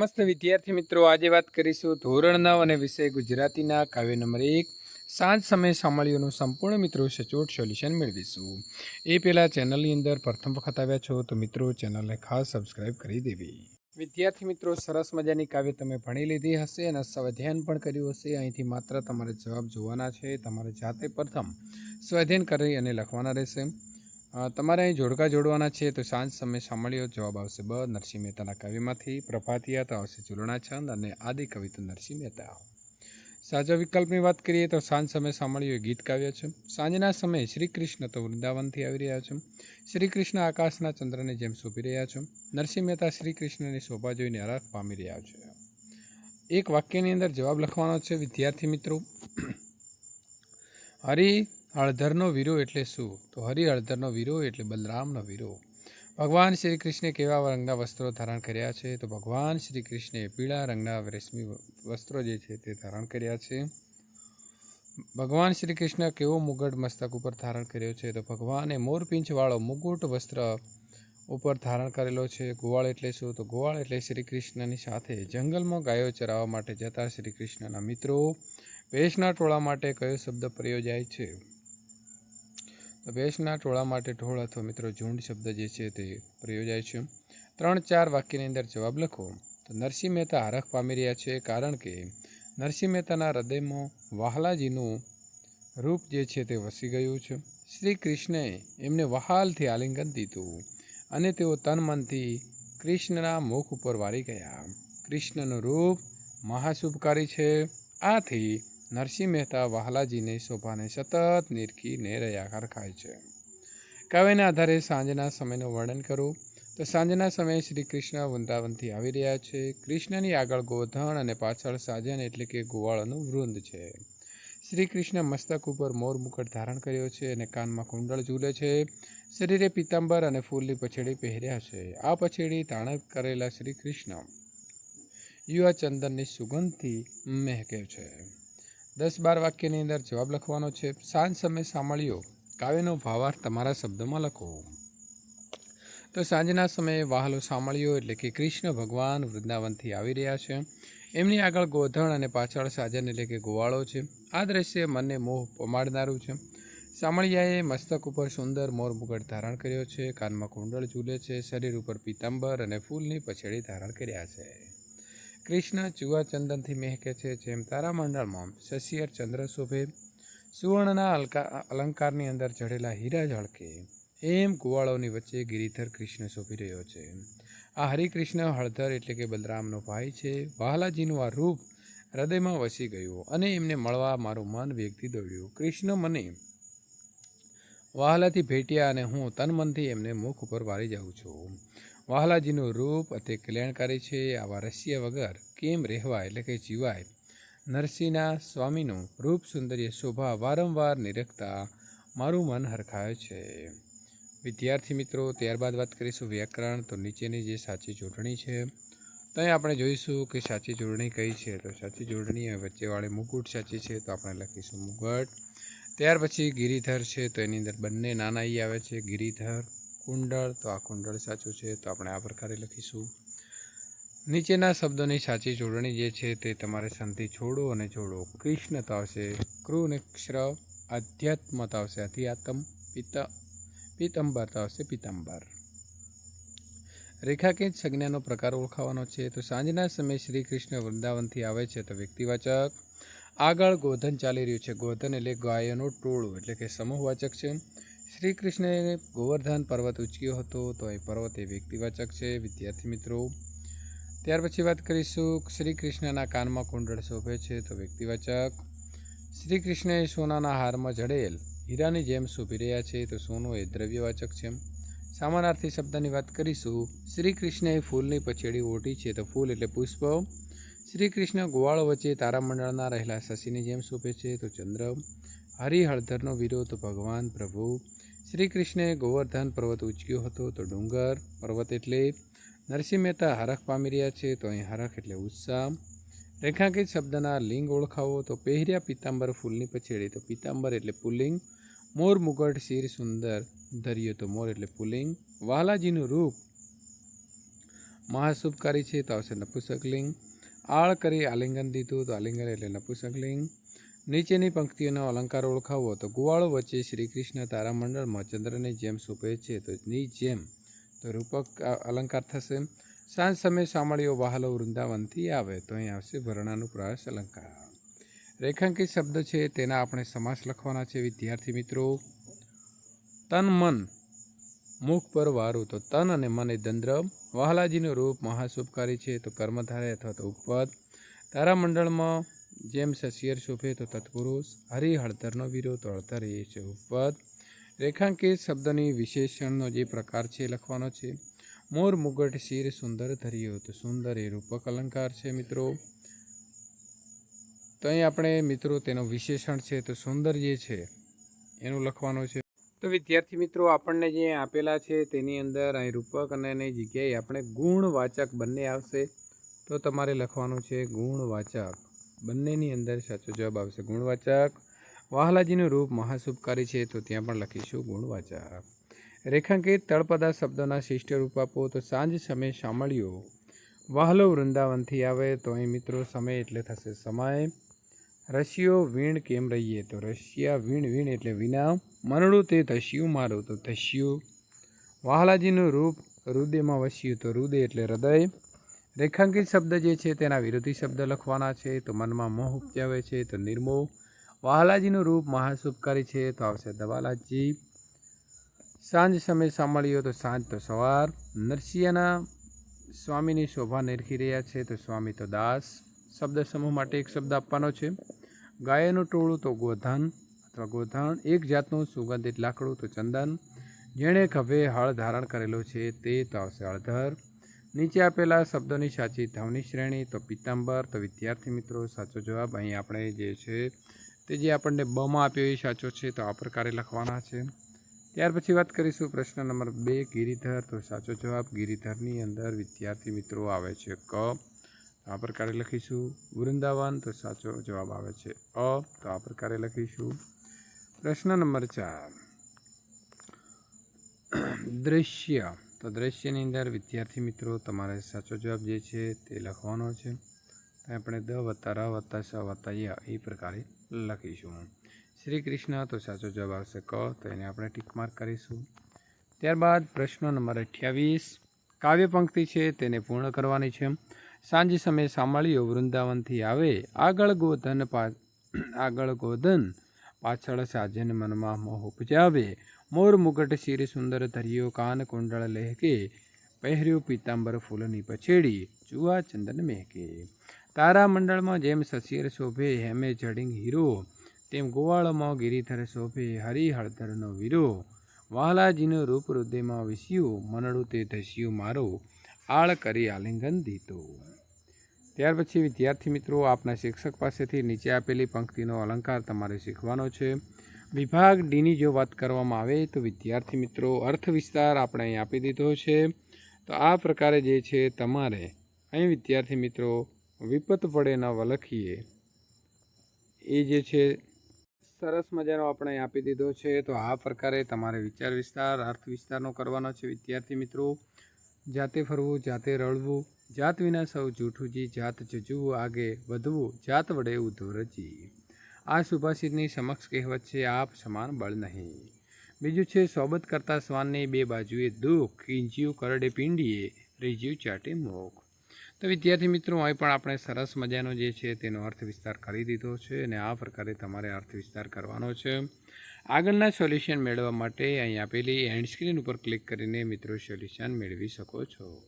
મસ્ત વિદ્યાર્થી મિત્રો, આજે વાત કરીશું ધોરણ નવ અને વિષય ગુજરાતીના, કાવ્ય નંબર એક. સાંજ સમય સાંભળ્યોનું સંપૂર્ણ મિત્રો સચોટ સોલ્યુશન મેળવીશું. એ પહેલાં ચેનલની અંદર પ્રથમ વખત આવ્યા છો તો મિત્રો, ચેનલને ખાસ સબસ્ક્રાઇબ કરી દેવી. વિદ્યાર્થી મિત્રો, સરસ મજાની કાવ્ય તમે ભણી લીધી હશે અને સ્વાધ્યાયન પણ કર્યું હશે. અહીંથી માત્ર તમારે જવાબ જોવાના છે. તમારે જાતે પ્રથમ સ્વાધ્યાયન કરી અને લખવાના રહેશે. તમારે અહીં જોડકા જોડવાના છે તો સાંજ સમય સાંભળ્યો જવાબ આવશે. બ, નરસિંહ મહેતાના કાવ્યમાંથી પ્રભાતિયા તો આવશે ઝૂલણા છંદ અને આદિ કવિ તો નરસિંહ મહેતા. સાચા વિકલ્પની વાત કરીએ તો સાંજ સમય સાંભળ્યું ગીત કાવ્ય છે. સાંજના સમયે શ્રી કૃષ્ણ તો વૃંદાવનથી આવી રહ્યા છે. શ્રી કૃષ્ણ આકાશના ચંદ્રની જેમ શોભી રહ્યા છે, નરસિંહ મહેતા શ્રી કૃષ્ણની શોભા જોઈને આરાધ પામી રહ્યા છે. એક વાક્યની અંદર જવાબ લખવાનો છે, વિદ્યાર્થી મિત્રો. હરિ હળધરનો વીરો એટલે શું? તો હરિ હળધરનો વીરો એટલે બલરામનો વીરો ભગવાન શ્રી કૃષ્ણે કેવા રંગના વસ્ત્રો ધારણ કર્યા છે? તો ભગવાન શ્રી કૃષ્ણે પીળા રંગના રેશમી વસ્ત્રો જે છે તે ધારણ કર્યા છે. ભગવાન શ્રી કૃષ્ણ કેવો મુગટ મસ્તક ઉપર ધારણ કર્યો છે? તો ભગવાને મોરપીંછવાળો મુગુટ વસ્ત્ર ઉપર ધારણ કરેલો છે. ગોવાળ એટલે શું? તો ગોવાળ એટલે શ્રી કૃષ્ણની સાથે જંગલમાં ગાયો ચરાવવા માટે જતા શ્રી કૃષ્ણના મિત્રો. ભેંસના ટોળા માટે કયો શબ્દ પ્રયોજાય છે? તો ભેંસના ટોળા માટે ઢોળ અથવા મિત્રો ઝુંડ શબ્દ જે છે તે પ્રયોજાય છે. ત્રણ ચાર વાક્યની અંદર જવાબ લખો. તો નરસિંહ મહેતા હરખ પામી રહ્યા છે કારણ કે નરસિંહ મહેતાના હૃદયમાં વાહલાજીનું રૂપ જે છે તે વસી ગયું છે. શ્રી કૃષ્ણએ એમને વહાલથી આલિંગન દીધું અને તેઓ તન મનથી કૃષ્ણના મુખ ઉપર વારી ગયા. કૃષ્ણનું રૂપ મહાશુભકારી છે. આથી નરસિંહ મહેતા વહાલાજીની શોભાને સતત નિરખીને રયાકાર ખાય છે. કાવ્યના આધારે સાંજના સમયનું વર્ણન કરું. તો સાંજના સમયે શ્રી કૃષ્ણ વૃંદાવનથી આવી રહ્યા છે. કૃષ્ણની આગળ ગોધણ અને પાછળ સાજન એટલે કે ગોવાળનું વૃંદ છે. શ્રી કૃષ્ણ મસ્તક ઉપર મોર મુકટ ધારણ કર્યો છે અને કાનમાં કુંડળ ઝૂલે છે. શરીરે પિત્તંબર અને ફૂલની પછેડી પહેર્યા છે. આ પછેડી તાણક કરેલા શ્રી કૃષ્ણ યુવા ચંદનની સુગંધથી મહેકે છે. દસ બાર વાક્યની અંદર જવાબ લખવાનો છે, સાંજ સમય સાંભળ્યો, કાવ્યનો ભાવાર્થ તમારા શબ્દમાં લખો. તો સાંજના સમયે વાહલો સાંભળ્યો એટલે કે કૃષ્ણ ભગવાન વૃંદાવનથી આવી રહ્યા છે. એમની આગળ ગોધણ અને પાછળ સાજન એટલે કે ગોવાળો છે. આ દ્રશ્ય મનને મોહ પમાડનારું છે. સામળિયાએ મસ્તક ઉપર સુંદર મોર મુગટ ધારણ કર્યો છે, કાનમાં કુંડળ ઝૂલે છે, શરીર ઉપર પીતાંબર અને ફૂલની પછેડી ધારણ કર્યા છે. કૃષ્ણ ચુવા ચંદનથી મહેકે છે, જેમ તારામંડળમાં શશિયર ચંદ્ર શોભે, સુવર્ણના અલંકારની અંદર ચઢેલા હીરા ઝળકે, એમ કુવાળોની વચ્ચે ગિરિધર કૃષ્ણ શોભી રહ્યો છે. આ હરિકૃષ્ણ હળધર એટલે કે બલરામનો ભાઈ છે. વાહલાજીનું આ રૂપ હૃદયમાં વસી ગયું અને એમને મળવા મારું મન વેગથી દોડ્યું. કૃષ્ણ મને વહાલાથી ભેટ્યા અને હું તન મનથી એમને મુખ ઉપર વારી જાઉં છું. વહાલાજીનું રૂપ અતિ કલ્યાણકારી છે. આવા રસ્ય વગર કેમ રહેવાય એટલે કે જીવાય? નરસિંહના સ્વામીનું રૂપ સુંદર્ય શોભા વારંવાર નિરખતા મારું મન હરખાય છે. વિદ્યાર્થી મિત્રો, ત્યારબાદ વાત કરીશું વ્યાકરણ. તો નીચેની જે સાચી જોડણી છે તો અહીં આપણે જોઈશું કે સાચી જોડણી કઈ છે. તો સાચી જોડણી વચ્ચેવાળી મુકુટ સાચી છે, તો આપણે લખીશું મુગટ. ત્યાર પછી ગિરિધર છે, તો એની અંદર બંને નાના ઈ આવે છે. ગિરિધર કુંડળ, તો આ કુંડળ સાચું છે, તો આપણે આ પ્રકારે લખીશું. નીચેના શબ્દોની સાચી જોડણી જે છે તે તમારે સંધિ છોડો અને જોડો કૃષ્ણ તો આવશે. કૃ અને ક્ષર આધ્યાત્મ તો આવશે. અધ્યાત્મ પિત, પિત્તંબર તો આવશે પિત્તંબર. રેખાકીત સંજ્ઞાનો પ્રકાર ઓળખાવાનો છે. તો સાંજના સમયે શ્રી કૃષ્ણ વૃંદાવનથી આવે છે તો વ્યક્તિવાચક. આગળ ગોધન ચાલી રહ્યું છે. ગોધન એટલે ગાયનો ટોળું, એટલે કે સમૂહવાચક છે. શ્રી કૃષ્ણએ ગોવર્ધન પર્વત ઉચક્યો હતો તો એ પર્વત એ વ્યક્તિવાચક છે, વિદ્યાર્થી મિત્રો. ત્યાર પછી વાત કરીશું શ્રી કૃષ્ણના કાનમાં કુંડળ શોભે છે તો વ્યક્તિવાચક. શ્રી કૃષ્ણએ સોનાના હારમાં જડેલ હીરાની જેમ શોભી રહ્યા છે તો સોનું એ દ્રવ્યવાચક છે. સામાનાર્થી શબ્દની વાત કરીશું. શ્રી કૃષ્ણએ ફૂલની પછેડી ઓઢી છે તો ફૂલ એટલે પુષ્પ. શ્રી કૃષ્ણ ગોવાળો વચ્ચે તારામંડળના રહેલા શશીની જેમ શોભે છે તો ચંદ્ર. હરિ વિરોધ ભગવાન પ્રભુ. શ્રી કૃષ્ણે ગોવર્ધન પર્વત ઉચક્યો હતો તો ડુંગર પર્વત એટલે નરસિંહ મહેતા હરખ પામી રહ્યા છે તો અહીં હરખ એટલે ઉત્સાહ. રેખાંકિત શબ્દના લિંગ ઓળખાવો તો પહેર્યા પિત્તાંબર ફૂલની પછેડી તો પિત્તાંબર એટલે પુલ્લિંગ મોર મુગટ શિર સુંદર ધર્યો તો મોર એટલે પુલ્લિંગ વાલાજીનું રૂપ મહાશુભકારી છે તો આવશે નપુસકલિંગ. આળ કરી આલિંગન દીધું તો આલિંગન એટલે નપુસકલિંગ. નીચેની પંક્તિઓનો અલંકાર ઓળખાવો તો ગુવાળો વચ્ચે શ્રી કૃષ્ણ તારામંડળમાં ચંદ્રની જેમ શોભે છે. તો ની જેમ. તો રૂપક અલંકાર થશે. સાંજ સમયે સાંભળ્યો વહાલો વૃંદાવનથી આવે. તો અહીં આવશે વર્ણાનુપ્રાસ અલંકાર. રેખાંકિત શબ્દ છે, તેના આપણે સમાસ લખવાના છે. વિદ્યાર્થી મિત્રો, તન, મન. મુખ પર વારું. તો તન અને મન એ દંદ્ર. વહાલાજીનું રૂપ મહાશુભકારી છે. તો કર્મધારે અથવા તો ઉપપદ. તારામંડળમાં જેમ શશિયર શોભે તો તત્પુરુષ હરિ હળદરનો વિરોધ તો હળધર એ છે ઉપપદ રેખાંકિત શબ્દની વિશેષણનો જે પ્રકાર છે લખવાનો છે. મોર મુગટ શિર સુંદર ધર્યો તો સુંદર એ રૂપક અલંકાર છે મિત્રો. તો અહીં આપણે મિત્રો તેનો વિશેષણ છે તો સુંદર જે છે એનું લખવાનું છે. તો વિદ્યાર્થી મિત્રો, આપણને જે આપેલા છે તેની અંદર અહીં રૂપક અને એની જગ્યાએ આપણે ગુણવાચક બંને આવશે. તો તમારે લખવાનું છે ગુણવાચક. બંનેની અંદર સાચો જવાબ આવશે ગુણવાચક. વાહલાજીનું રૂપ મહાશુભકારી છે, તો ત્યાં પણ લખીશું ગુણવાચક. રેખાંકિત તળપદા શબ્દોના શિષ્ટ રૂપ આપો, તો સાંજ સમય સાંભળ્યો. વાહલો વૃંદાવનથી આવે તો અહીં મિત્રો સમય એટલે થશે સમય. રશિયો વીણ કેમ રહીએ? તો રશિયા વીણ વીણ એટલે વિના મનડું તે ધસ્યું મારું, તો ધસ્યું. વાહલાજીનું રૂપ હૃદયમાં વસ્યું, તો હૃદય એટલે હૃદય. રેખાંકિત શબ્દ જે છે તેના વિરોધી શબ્દ લખવાના છે, તો મનમાં મોહ ઉપજાવે છે, તો નિર્મોહ. વહાલાજીનું રૂપ મહાશુભકારી છે, તો આવશે દવાલાજી સાંજ સમય સાંભળ્યો તો સાંજ તો સવાર. નરસિંહના સ્વામીની શોભા નિરખી રહ્યા છે, તો સ્વામી તો દાસ. શબ્દ સમૂહ માટે એક શબ્દ આપવાનો છે. ગાયનું ટોળું તો ગોધન અથવા ગોધણ. એક જાતનું સુગંધિત લાકડું તો ચંદન. જેણે ખભે હળ ધારણ કરેલો છે, તે તો આવશે હળધર. નીચે આપેલા શબ્દોની સાચી ધવની શ્રેણી, તો પિત્તાંબર, તો વિદ્યાર્થી મિત્રો, સાચો જવાબ અહીં આપણે જે છે તે જે આપણને બમાં આપ્યો એ સાચો છે, તો આ પ્રકારે લખવાના છે. ત્યાર પછી વાત કરીશું પ્રશ્ન નંબર બે, ગિરિધર, તો સાચો જવાબ ગિરિધરની અંદર વિદ્યાર્થી મિત્રો આવે છે ક. આ પ્રકારે લખીશું. વૃંદાવન, તો સાચો જવાબ આવે છે અ. તો આ પ્રકારે લખીશું. પ્રશ્ન નંબર ચાર. દૃશ્ય તો દૃશ્યની અંદર વિદ્યાર્થી મિત્રો, તમારે સાચો જવાબ જે છે તે લખવાનો છે. આપણે દ વત્તા ર વત્તા સ વત્તા ય એ પ્રકારે લખીશું. શ્રી કૃષ્ણ, તો સાચો જવાબ આવશે ક, તો એને આપણે ટીક માર્ક કરીશું. ત્યારબાદ પ્રશ્ન નંબર અઠ્યાવીસ. કાવ્ય પંક્તિ છે તેને પૂર્ણ કરવાની છે. સાંજે સમયે સાંભળ્યો વૃંદાવનથી આવે. આગળ ગોધન પા, આગળ ગોધન પાછળ સાજન મનમાં મોહ ઉપજાવે. મોર મુગટ શિર સુંદર ધર્યો કાન કુંડળ લહેકે પહેર્યું પીતાંબર ફૂલની પછેડી જુવા ચંદન મહેકે તારામંડળમાં જેમ સશિયર શોભે હેમે જડિંગ હીરો તેમ ગોવાળમાં ગિરિધર શોભે હરિહળધરનો વીરો વહાલાજીનું રૂપ હૃદયમાં વિસ્યું મનડું તે ધસ્યું મારો આળ કરી આલિંગન દીધો ત્યાર પછી વિદ્યાર્થી મિત્રો આપના શિક્ષક પાસેથી નીચે આપેલી પંક્તિનો અલંકાર તમારે શીખવાનો છે. વિભાગ ડીની જો વાત કરવામાં આવે તો વિદ્યાર્થી મિત્રો, અર્થ વિસ્તાર આપણે અહીં આપી દીધો છે. તો આ પ્રકારે જે છે તમારે અહીં વિદ્યાર્થી મિત્રો, વિપત પડે ન વલખીએ. એ જે છે, સરસ મજાનો આપણે આપી દીધો છે. તો આ પ્રકારે તમારે વિચાર વિસ્તાર, અર્થ વિસ્તારનો કરવાનો છે વિદ્યાર્થી મિત્રો. જાતે ફરવું, જાતે રળવું જાત વિના સૌ જૂઠું જી, જાત જજવું, આગે વધવું, જાત વડે ઉધોરજી. આ સુભાષિતની સમક્ષ કહેવત છે, આપ સમાન બળ નહીં. બીજું છે, સોબત કરતા શ્વાનની બે બાજુએ દુઃખ કિંજ્યું કરડે પિંડીએ રીજ્યું ચાટે મોખ. તો વિદ્યાર્થી મિત્રો, અહીં પણ આપણે સરસ મજાનો જે છે તેનો અર્થ વિસ્તાર કરી દીધો છે અને આ પ્રકારે તમારે અર્થ વિસ્તાર કરવાનો છે. આગળના સોલ્યુશન મેળવવા માટે અહીં આપેલી એન્ડ સ્ક્રીન ઉપર ક્લિક કરીને મિત્રો સોલ્યુશન મેળવી શકો છો.